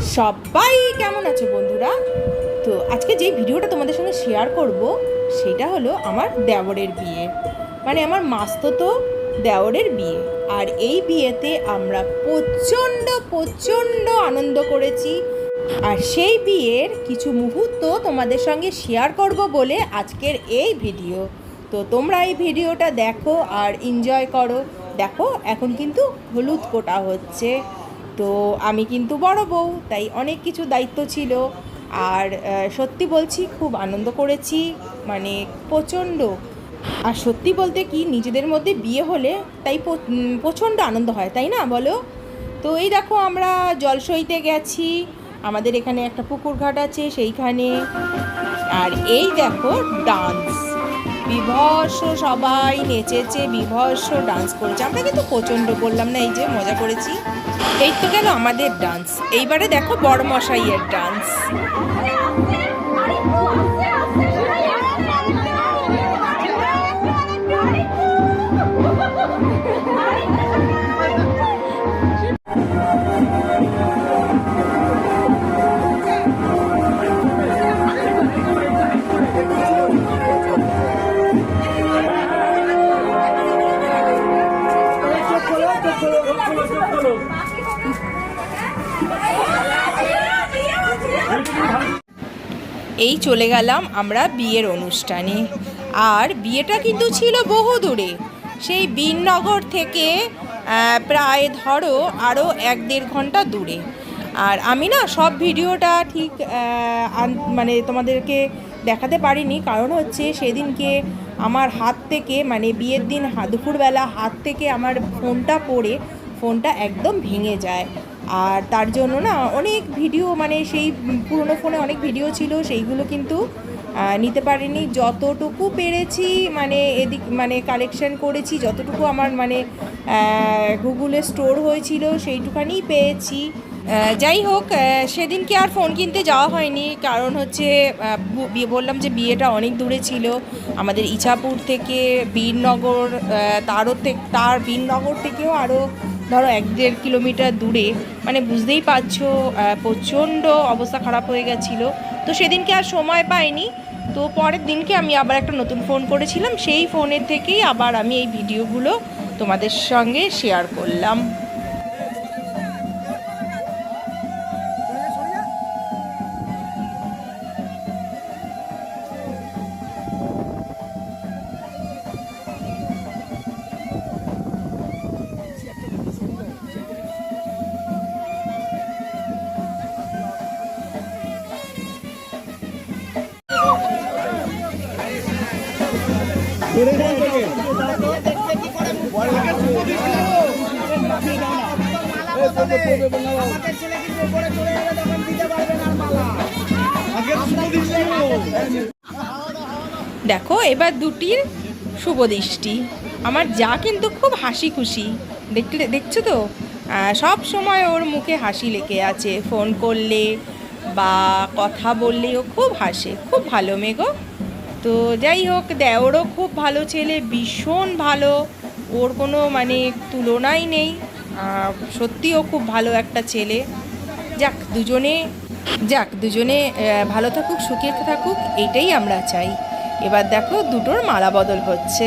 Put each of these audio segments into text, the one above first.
সবাই কেমন আছো বন্ধুরা? তো আজকে যে ভিডিওটা তোমাদের সঙ্গে শেয়ার করব, সেটা হলো আমার দেওরের বিয়ে। মানে আমার মাস্ততো দেওরের বিয়ে। আর এই বিয়েতে আমরা প্রচণ্ড প্রচণ্ড আনন্দ করেছি। আর সেই বিয়ের কিছু মুহূর্ত তোমাদের সঙ্গে শেয়ার করব বলে আজকের এই ভিডিও। তো তোমরা এই ভিডিওটা দেখো আর এনজয় করো। দেখো, এখন কিন্তু হলুদ কোটা হচ্ছে। তো আমি কিন্তু বড় বউ, তাই অনেক কিছু দায়িত্ব ছিল। আর সত্যি বলছি, খুব আনন্দ করেছি মানে প্রচণ্ড। আর সত্যি বলতে কি, নিজেদের মধ্যে বিয়ে হলে তাই প্রচণ্ড আনন্দ হয়, তাই না বলো? তো এই দেখো আমরা জলসইতে গেছি, আমাদের এখানে একটা পুকুর ঘাট আছে সেইখানে। আর এই দেখো ডান্স বিভৎস সবাই নেচেছে বিভৎস ডান্স করেছে। আমরা কিন্তু প্রচণ্ড বললাম না, এই যে মজা করেছি। এই তো গেল আমাদের ডান্স এইবারে দেখো বড় মশাইয়ের ডান্স এই চলে গেলাম আমরা বিয়ের অনুষ্ঠানে। আর বিয়েটা কিন্তু ছিল বহু দূরে। সেই বীরনগর থেকে প্রায় ধরো আরও এক দেড় ঘণ্টা দূরে। আর আমি না সব ভিডিওটা ঠিক মানে তোমাদেরকে দেখাতে পারিনি। কারণ হচ্ছে সেদিনকে আমার হাত থেকে মানে বিয়ের দিন দুপুরবেলা হাত থেকে আমার ফোনটা পড়ে, ফোনটা একদম ভেঙে যায়। আর তার জন্য না অনেক ভিডিও মানে সেই পুরনো ফোনে অনেক ভিডিও ছিল, সেইগুলো কিন্তু নিতে পারিনি। যতটুকু পেরেছি মানে এদিক মানে কালেকশন করেছি, যতটুকু আমার মানে গুগলে স্টোর হয়েছিল সেইটুখানি পেয়েছি। যাই হোক সেদিনকে আর ফোন কিনতে যাওয়া হয়নি। কারণ হচ্ছে বললাম যে বিয়েটা অনেক দূরে ছিল। আমাদের ইছাপুর থেকে বীরনগর তারও থেকে তার বীরনগর থেকেও আরও ধরো এক দেড় কিলোমিটার দূরে। মানে বুঝতেই পারছ প্রচণ্ড অবস্থা খারাপ হয়ে গেছিল। তো সেদিনকে আর সময় পাইনি। তো পরের দিনকে আমি আবার একটা নতুন ফোন করেছিলাম। সেই ফোনের থেকেই আবার আমি এই ভিডিওগুলো তোমাদের সঙ্গে শেয়ার করলাম। দেখো। এবার দুটির শুভ দৃষ্টি। আমার যা কিন্তু খুব হাসি খুশি। দেখলে, দেখছ তো? সব সময় ওর মুখে হাসি লেগে আছে। ফোন করলে বা কথা বললে ও খুব হাসে। খুব ভালো মেগো তো যাই হোক দেওরও খুব ভালো ছেলে, ভীষণ ভালো। ওর কোনো মানে তুলনাই নেই। সত্যিও খুব ভালো একটা ছেলে। যাক, দুজনে যাক, দুজনে ভালো থাকুক, সুখে থাকুক, এটাই আমরা চাই। এবার দেখো, দুটোর মালা বদল হচ্ছে।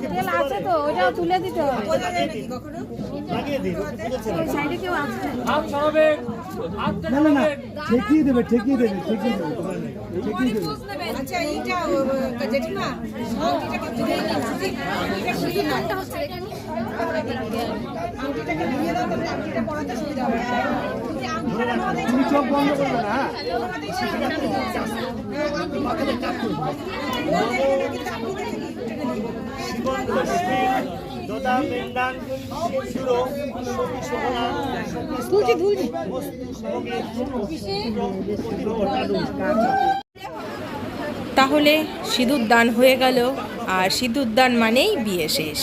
বুঝতে আছে তো ওটাও তুলে দিতে হবে। না। না না ঠেকিয়ে দেবে ঠেকিয়ে দেবে ঠেকিয়ে দেবে ঠেকিয়ে দেবে। আচ্ছা এইটা জেঠিমা আংটিটাকে তুলে নিন আংটিটা খুলিয়ে আংটিটাকে ঘুরিয়ে দাও তাহলে আংটিটা পরাতে সুবিধা হবে। যদি আংটিটা না দেয়, তুমি চোখ বন্ধ করবে না। হ্যাঁ তাহলে সিঁদুর দান হয়ে গেল, আর সিঁদুর দান মানেই বিয়ে শেষ।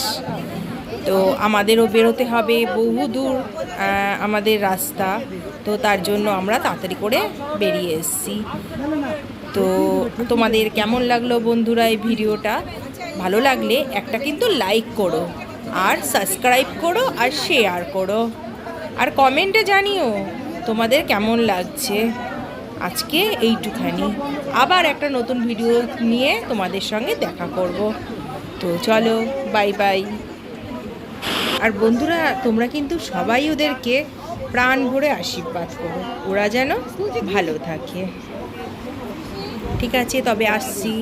তো আমাদেরও বেরোতে হবে বহু দূর আমাদের রাস্তা। তো তার জন্য আমরা তাড়াতাড়ি করে বেরিয়ে এসেছি। তো তোমাদের কেমন লাগল বন্ধুরা এই ভিডিওটা? ভালো লাগলে একটা কিন্তু লাইক করো, আর সাবস্ক্রাইব করো, আর শেয়ার করো। আর কমেন্টে জানিও তোমাদের কেমন লাগছে। আজকে এইটুখানি। আবার একটা নতুন ভিডিও নিয়ে তোমাদের সঙ্গে দেখা করব। তো চলো বাই বাই আর বন্ধুরা, তোমরা কিন্তু সবাই ওদেরকে প্রাণ ভরে আশীর্বাদ করো। ওরা যেন ভালো থাকে। ঠিক আছে, তবে আসছি।